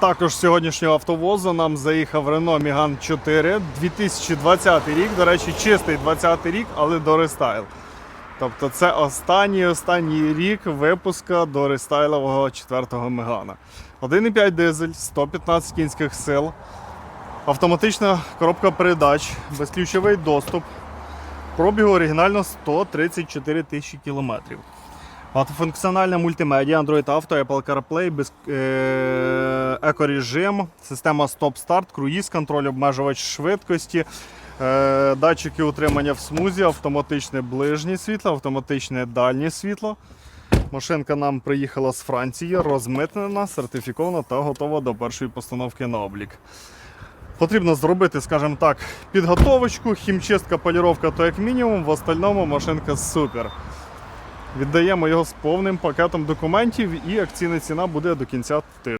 Також з сьогоднішнього автовозу нам заїхав Renault Megane 4 2020 рік. До речі, чистий 20 рік, але до рестайл. Тобто це останній останній рік випуска до рестайлового 4-го Мегана. 1,5 дизель, 115 кінських сил, автоматична коробка передач, безключовий доступ. Пробігу оригінально 134 тисячі кілометрів. Багатофункціональна мультимедіа, Android Auto, Apple CarPlay, без, е, екорежим, система стоп-старт, круїз, контроль, обмежувач швидкості, е, датчики утримання в смузі, автоматичне ближнє світло, автоматичне дальнє світло. Машинка нам приїхала з Франції, розмитнена, сертифікована та готова до першої постановки на облік. Потрібно зробити, скажімо так, підготовочку, хімчистка, поліровка то як мінімум, в остальному машинка супер. Віддаємо його з повним пакетом документів і акційна ціна буде до кінця тижня.